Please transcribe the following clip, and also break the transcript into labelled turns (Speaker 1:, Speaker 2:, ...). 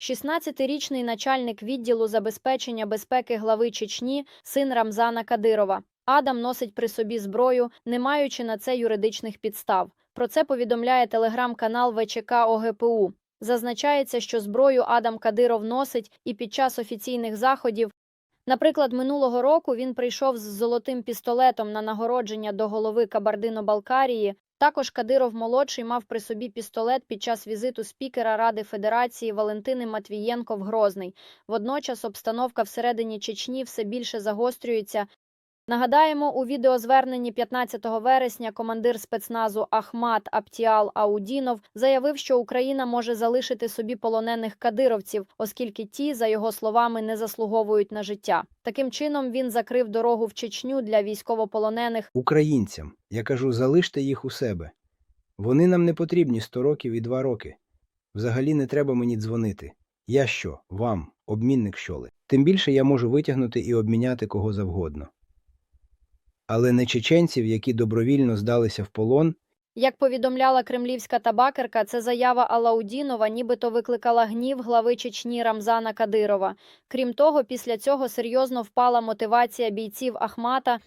Speaker 1: 16-річний начальник відділу забезпечення безпеки глави Чечні, син Рамзана Кадирова. Адам носить при собі зброю, не маючи на це юридичних підстав. Про це повідомляє телеграм-канал ВЧК ОГПУ. Зазначається, що зброю Адам Кадиров носить і під час офіційних заходів. Наприклад, минулого року він прийшов з золотим пістолетом на нагородження до голови Кабардино-Балкарії. Також Кадиров молодший мав при собі пістолет під час візиту спікера Ради Федерації Валентини Матвієнко в Грозний. Водночас обстановка всередині Чечні все більше загострюється. Нагадаємо, у відеозверненні 15 вересня командир спецназу Ахмат Аптіал Аудінов заявив, що Україна може залишити собі полонених кадировців, оскільки ті, за його словами, не заслуговують на життя. Таким чином він закрив дорогу в Чечню для військовополонених.
Speaker 2: Українцям. Я кажу, залиште їх у себе. Вони нам не потрібні 100 років і 2 роки. Взагалі не треба мені дзвонити. Я що, вам, обмінник щоли. Тим більше я можу витягнути і обміняти кого завгодно. Але не чеченців, які добровільно здалися в полон,
Speaker 1: Як повідомляла кремлівська табакерка, це заява Алаудінова нібито викликала гнів глави Чечні Рамзана Кадирова. Крім того, після цього серйозно впала мотивація бійців Ахмата